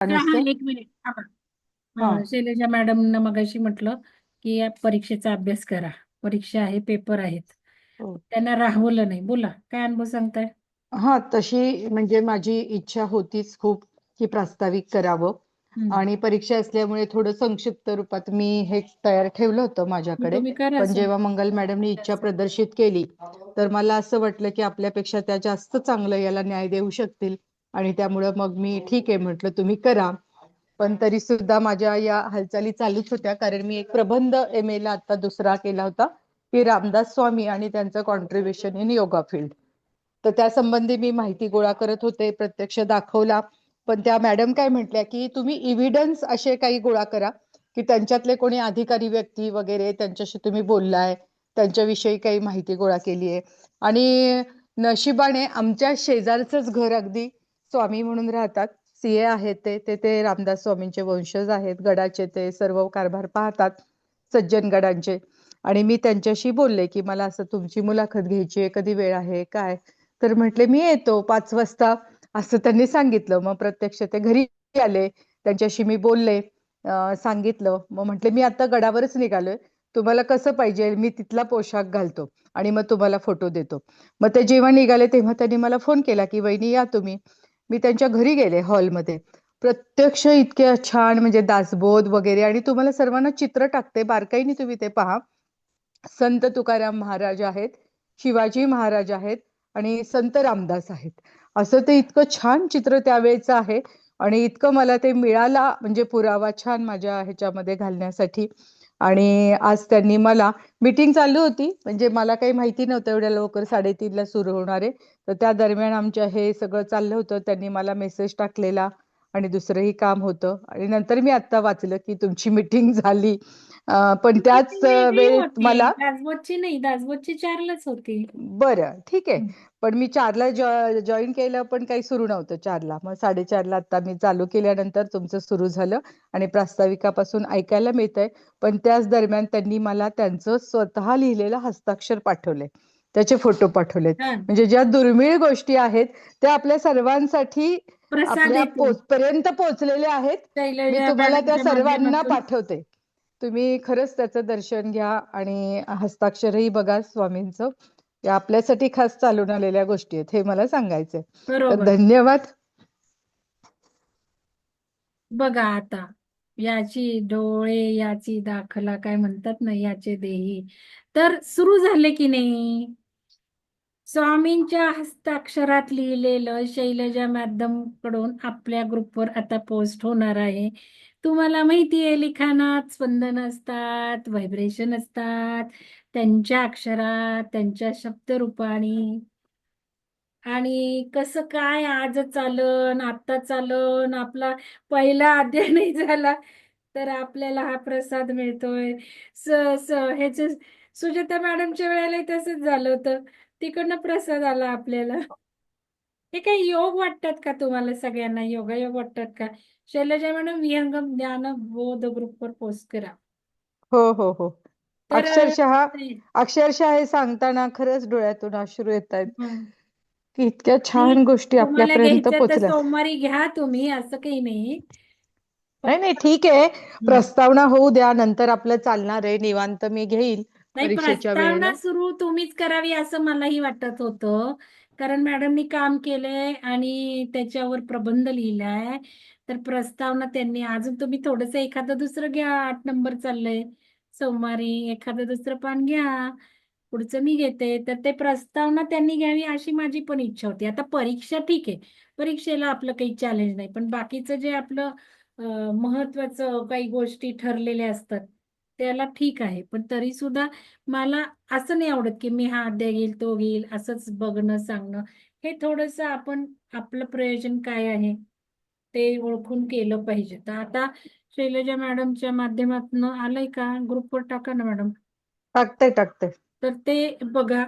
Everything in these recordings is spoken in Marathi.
हा हा नुसतं एक मिनिट थांबा. हा. अं, शैलजा मॅडमनं मगाशी म्हटलं की या परीक्षेचा अभ्यास करा. परीक्षा आहे पेपर आहेत. हो. त्यांना राहवलं नाही. बोला काय अनुभव सांगताय? हा तशी म्हणजे माझी इच्छा होतीच खूप की प्रास्ताविक करावं. आणि परीक्षा असल्यामुळे थोडं संक्षिप्त रूपात मी हे तयार ठेवलं होतं माझ्याकडे. तुम्ही करा पण. जेव्हा मंगल मॅडमनी इच्छा प्रदर्शित केली तर मला असं वाटलं की आपल्यापेक्षा त्या जास्त चांगलं याला न्याय देऊ शकतील. आणि त्यामुळं मग मी ठीक आहे म्हटलं तुम्ही करा. पण तरी सुद्धा माझ्या या हालचाली चालूच होत्या. कारण मी एक प्रबंध एम ला आता दुसरा केला होता की रामदास स्वामी आणि त्यांचं कॉन्ट्रीब्युशन इन योगा फील्ड तर त्या संबंधी मी माहिती गोळा करत होते प्रत्यक्ष दाखवला. पण त्या मॅडम काय म्हटल्या की तुम्ही इव्हिडन्स असे काही गोळा करा की त्यांच्यातले कोणी अधिकारी व्यक्ती वगैरे त्यांच्याशी तुम्ही बोललाय त्यांच्याविषयी काही माहिती गोळा केली आहे आणि नशिबाने आमच्या शेजारचंच घर अगदी स्वामी म्हणून राहतात. सीए आहेत ते ते ते रामदास स्वामींचे वंशज आहेत. गडाचे ते सर्व कारभार पाहतात सज्जन गडांचे. आणि मी त्यांच्याशी बोलले की मला असं तुमची मुलाखत घ्यायची आहे कधी वेळ आहे काय? तर म्हटले मी येतो पाच वाजता असं त्यांनी सांगितलं. मग प्रत्यक्ष ते घरी आले. त्यांच्याशी मी बोलले सांगितलं. मग म्हटले मी आता गडावरच निघालोय. तुम्हाला कसं पाहिजे? मी तिथला पोशाख घालतो आणि मग तुम्हाला फोटो देतो. मग ते जेव्हा निघाले तेव्हा त्यांनी मला फोन केला की वहिनी या तुम्ही. मी त्यांच्या घरी गेले हॉलमध्ये. प्रत्यक्ष इतक्या छान म्हणजे दासबोध वगैरे आणि तुम्हाला सर्वांना चित्र टाकते बारकाईने तुम्ही ते पहा. संत तुकाराम महाराज आहेत शिवाजी महाराज आहेत आणि संत रामदास आहेत. असं ते इतकं छान चित्र त्यावेळेचं आहे आणि इतकं मला ते मिळाला म्हणजे पुरावा छान माझ्या ह्याच्यामध्ये घालण्यासाठी. आणि आज त्यांनी मला मीटिंग चालू होती. म्हणजे मला काही माहिती नव्हतं एवढ्या लवकर साडेतीनला सुरू होणार आहे. तर त्या दरम्यान आमच्या हे सगळं चाललं होतं. त्यांनी मला मेसेज टाकलेला आणि दुसरंही काम होतं. आणि नंतर मी आता वाचलं की तुमची मीटिंग झाली. अं, पण त्याच वेगळी वेळेत होती? मला दासबोधची नाही दासबोधची चारलाच होती. बरं ठीक आहे. पण मी चारला जॉईन केलं पण काही सुरू नव्हतं चारला. मग साडेचारला आता मी चालू केल्यानंतर तुमचं सुरू झालं आणि प्रास्ताविकापासून ऐकायला मिळतंय. पण त्याच दरम्यान त्यांनी मला त्यांचं स्वतः लिहिलेलं हस्ताक्षर पाठवले. त्याचे फोटो पाठवलेत. छान. म्हणजे ज्या दुर्मिळ गोष्टी आहेत त्या आपल्या सर्वांसाठी प्रसाद आपल्या येतो पोच पर्यंत पोहोचलेल्या आहेत. मी तुम्हाला त्या सर्वांना माध्यमातून. पाठवते. तुम्ही खरंच त्याचं दर्शन घ्या आणि हस्ताक्षरही बघा स्वामींचं. या आपल्यासाठी खास चालून आलेल्या गोष्टी आहेत हे मला सांगायचंय. धन्यवाद. बघा आता याची डोळे याची दाखला काय म्हणतात ना याचे देही. तर सुरू झाले की नाही? स्वामींच्या हस्ताक्षरात लिहिलेलं शैलजा मॅडमकडून आपल्या ग्रुपवर आता पोस्ट होणार आहे. तुम्हाला माहिती आहे लिखाणात स्पंदन असतात व्हायब्रेशन असतात त्यांच्या अक्षरात त्यांच्या शब्दरूपाने. आणि कसं काय आज चालन आता चालन आपला पहिला अध्याय नाही झाला तर आपल्याला हा प्रसाद मिळतोय. स स ह्याच सुजाता मॅडमच्या वेळेला तसंच झालं होतं. तिकडनं प्रसाद आला आपल्याला. हे काही योग वाटतात का तुम्हाला सगळ्यांना? योगायोग वाटतात का? शैलजा मॅडम विहंगम ज्ञान बोध ग्रुपवर पोस्ट करा हो हो हो तर अक्षरशः अक्षरशः हे सांगताना खरंच डोळ्यातून अश्रू येत आहेत हं. की इतक्या छान गोष्टी तुम्हाला आपल्यापर्यंत घ्यायचं तर पोचल्या सोमवारी घ्या तुम्ही असं काही नाही नाही नाही ठीक आहे प्रस्तावना होऊ द्या नंतर आपलं चालणार आहे निवांत मी घेईल नाही परीक्षेच्या प्रस्तावना वेळेला सुरू तुम्हीच करावी असं मलाही वाटत होतं कारण मॅडमनी काम केलंय आणि त्याच्यावर प्रबंध लिहिलाय. तर प्रस्तावना त्यांनी अजून तुम्ही थोडस एखादं दुसरं घ्या. आठ नंबर चाललंय. सोमवारी एखादं दुसरं पान घ्या. पुढचं मी घेते. तर ते प्रस्तावना त्यांनी घ्यावी अशी माझी पण इच्छा होती. आता परीक्षा ठीक आहे. परीक्षेला आपलं काही चॅलेंज नाही. पण बाकीचं जे आपलं महत्वाचं काही गोष्टी ठरलेल्या असतात त्याला ठीक आहे. पण तरी सुद्धा मला असं नाही आवडत की मी हा अध्याय घेईल तो घेईल असंच बघणं सांगणं. हे थोडस आपण आपलं प्रयोजन काय आहे ते ओळखून केलं पाहिजे. तर आता शैलजा मॅडमच्या माध्यमातून आलंय का? ग्रुपवर टाका ना मॅडम. टाकते टाकते. तर ते बघा.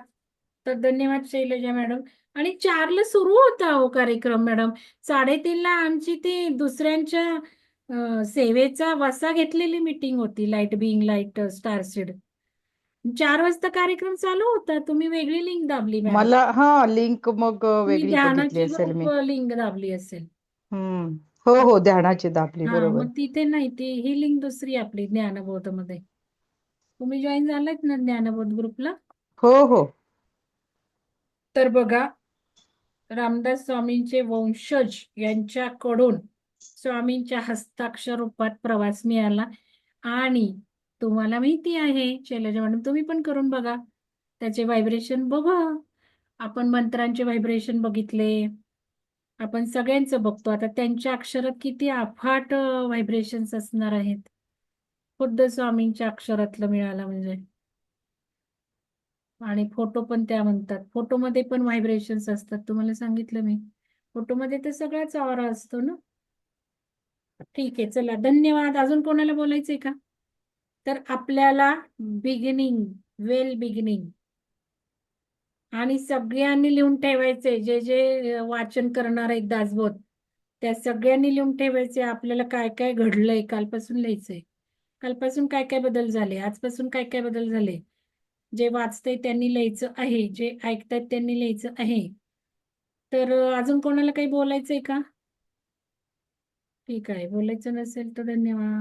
तर धन्यवाद शैलजा मॅडम. आणि चारला सुरू होता हो कार्यक्रम मॅडम. साडेतीनला आमची ती दुसऱ्यांच्या सेवेचा वसा घेतलेली मीटिंग होती लाइट बिंग लाइट स्टारसीड चार वाजता कार्यक्रम चालू होता. तुम्ही वेगळी लिंक दाबली मॅडम मला हा लिंक मग वेगळी बघितली ध्यानाची असेल मी. ग्रुप लिंक दाबली असेल. हम्म. हो हो ध्यानाची दाबली हा बरोबर. मग तिथे नाही ती ही लिंक दुसरी आपली ज्ञानबोधमध्ये तुम्ही जॉईन झालात ना ज्ञानबोध ग्रुपला हो हो. तर बघा रामदास स्वामींचे वंशज यांच्याकडून स्वामींच्या हस्ताक्षर रूपात प्रवास मिळाला. आणि तुम्हाला माहिती आहे शैलजा मॅडम तुम्ही पण करून बघा. त्याचे व्हायब्रेशन बघा. आपण मंत्रांचे व्हायब्रेशन बघितले. आपण सगळ्यांचं बघतो. आता त्यांच्या अक्षरात किती अफाट व्हायब्रेशन्स असणार आहेत. खुद्द स्वामींच्या अक्षरातलं मिळालं म्हणजे. आणि फोटो पण त्या म्हणतात. फोटोमध्ये पण व्हायब्रेशन्स असतात. तुम्हाला सांगितलं मी. फोटोमध्ये तर सगळाच ऑरा असतो ना? ठीक आहे चला. धन्यवाद. अजून कोणाला बोलायचंय का? तर आपल्याला बिगिनिंग वेल बिगिनिंग आणि सगळ्यांनी लिहून ठेवायचे जे जे वाचन करणार आहेत दासबोध त्या सगळ्यांनी लिहून ठेवायचे आपल्याला काय काय घडलंय कालपासून लिहायचंय. कालपासून काय काय बदल झाले? आजपासून काय काय बदल झाले? जे वाचतंय त्यांनी लिहायचं आहे. जे ऐकतायत त्यांनी लिहायचं आहे. तर अजून कोणाला काही बोलायचंय का? ठीक आहे बोलायचं नसेल तर धन्यवाद